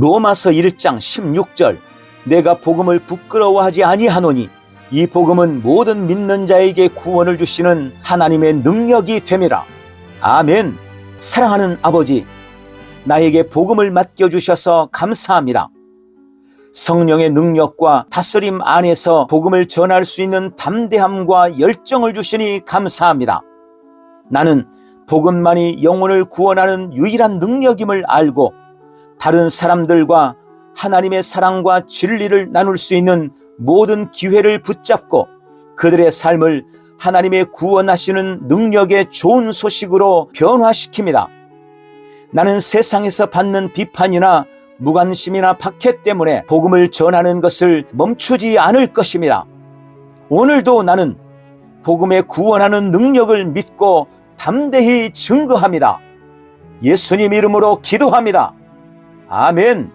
로마서 1장 16절 내가 복음을 부끄러워하지 아니하노니 이 복음은 모든 믿는 자에게 구원을 주시는 하나님의 능력이 됨이라. 아멘. 사랑하는 아버지, 나에게 복음을 맡겨 주셔서 감사합니다. 성령의 능력과 다스림 안에서 복음을 전할 수 있는 담대함과 열정을 주시니 감사합니다. 나는 복음만이 영혼을 구원하는 유일한 능력임을 알고 다른 사람들과 하나님의 사랑과 진리를 나눌 수 있는 모든 기회를 붙잡고 그들의 삶을 하나님의 구원하시는 능력의 좋은 소식으로 변화시킵니다. 나는 세상에서 받는 비판이나 무관심이나 박해 때문에 복음을 전하는 것을 멈추지 않을 것입니다. 오늘도 나는 복음의 구원하는 능력을 믿고 담대히 증거합니다. 예수님 이름으로 기도합니다. 아멘.